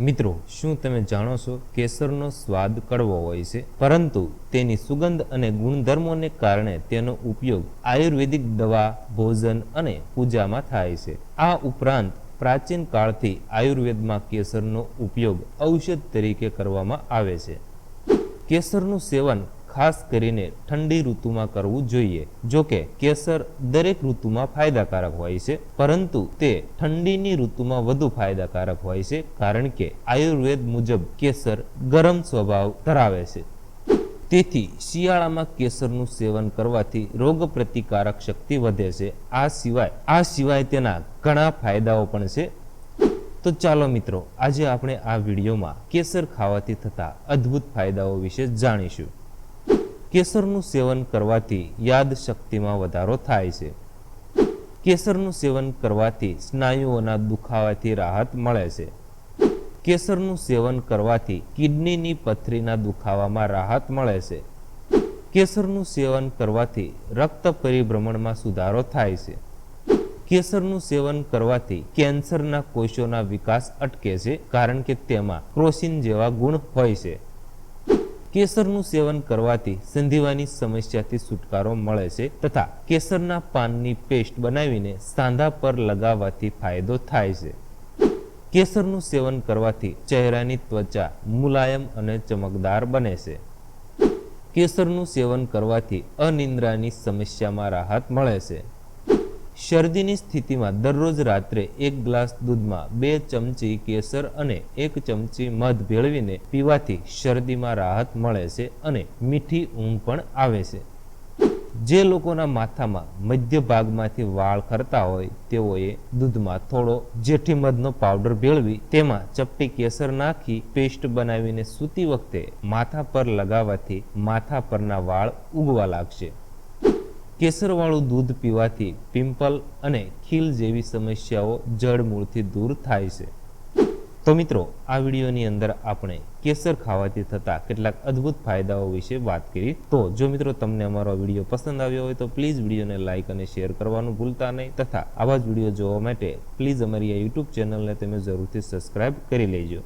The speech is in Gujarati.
મિત્રો, શું તમે જાણો છો કેસરનો સ્વાદ કડવો હોય છે? પરંતુ તેની સુગંધ અને ગુણધર્મોને કારણે તેનો ઉપયોગ આયુર્વેદિક દવા, ભોજન અને પૂજામાં થાય છે. આ ઉપરાંત પ્રાચીન કાળથી આયુર્વેદમાં કેસરનો ઉપયોગ ઔષધ તરીકે કરવામાં આવે છે. કેસરનું સેવન ખાસ કરીને ઠંડી ઋતુમાં કરવું જોઈએ. જો કે કેસર દરેક ઋતુમાં ફાયદાકારક હોય છે, પરંતુ તે ઠંડીની ઋતુમાં વધુ ફાયદાકારક હોય છે, કારણ કે આયુર્વેદ મુજબ કેસર ગરમ સ્વભાવ ધરાવે છે. તેથી શિયાળામાં કેસરનું સેવન કરવાથી રોગ પ્રતિકારક શક્તિ વધે છે. આ સિવાય આ સિવાય તેના ઘણા ફાયદાઓ પણ છે. તો ચાલો મિત્રો, આજે આપણે આ વિડીયોમાં કેસર ખાવાથી થતા અદ્ભુત ફાયદાઓ વિશે જાણીશું. કેસરનું સેવન કરવાથી યાદ શક્તિમાં વધારો થાય છે. કેસરનું સેવન કરવાથી સ્નાયુઓના દુખાવાથી રાહત મળે છે. કેસરનું સેવન કરવાથી કિડનીની પથરીના દુખાવામાં રાહત મળે છે. કેસરનું સેવન કરવાથી રક્ત પરિભ્રમણમાં સુધારો થાય છે. કેસરનું સેવન કરવાથી કેન્સરના કોષોના વિકાસ અટકે છે, કારણ કે તેમાં ક્રોસિન જેવા ગુણ હોય છે. કેસરનું સેવન કરવાથી સંધિવાની સમસ્યાથી છુટકારો મળે છે તથા કેસરના પાનની પેસ્ટ બનાવીને સાંધા પર લગાવવાથી ફાયદો થાય છે. કેસરનું સેવન કરવાથી ચહેરાની ત્વચા મુલાયમ અને ચમકદાર બને છે. કેસરનું સેવન કરવાથી અનિદ્રાની સમસ્યામાં રાહત મળે છે. શરદીની સ્થિતિમાં દરરોજ રાત્રે એક ગ્લાસ દૂધમાં બે ચમચી કેસર અને એક ચમચી મધ ભેળવીને પીવાથી શરદીમાં રાહત મળે છે અને મીઠી ઊંઘ પણ આવે છે. જે લોકોના માથામાં મધ્ય ભાગમાંથી વાળ ખરતા હોય તેઓએ દૂધમાં થોડો જેઠી મધનો પાવડર ભેળવી તેમાં ચપટી કેસર નાખી પેસ્ટ બનાવીને સૂતી વખતે માથા પર લગાવવાથી માથા પરના વાળ ઉગવા લાગશે. કેસરવાળું દૂધ પીવાથી પિમ્પલ અને ખીલ જેવી સમસ્યાઓ જડમૂળથી દૂર થાય છે. તો મિત્રો, આ વિડીયોની અંદર આપણે કેસર ખાવાથી થતા કેટલાક અદ્ભુત ફાયદાઓ વિશે વાત કરી. તો જો મિત્રો તમને અમારો વીડિયો પસંદ આવ્યો હોય તો પ્લીઝ વિડીયોને લાઇક અને શેર કરવાનું ભૂલતા નહીં તથા આવા જ વીડિયો જોવા માટે પ્લીઝ અમારી આ યુટ્યુબ ચેનલને તમે જરૂરથી સબસ્ક્રાઇબ કરી લેજો.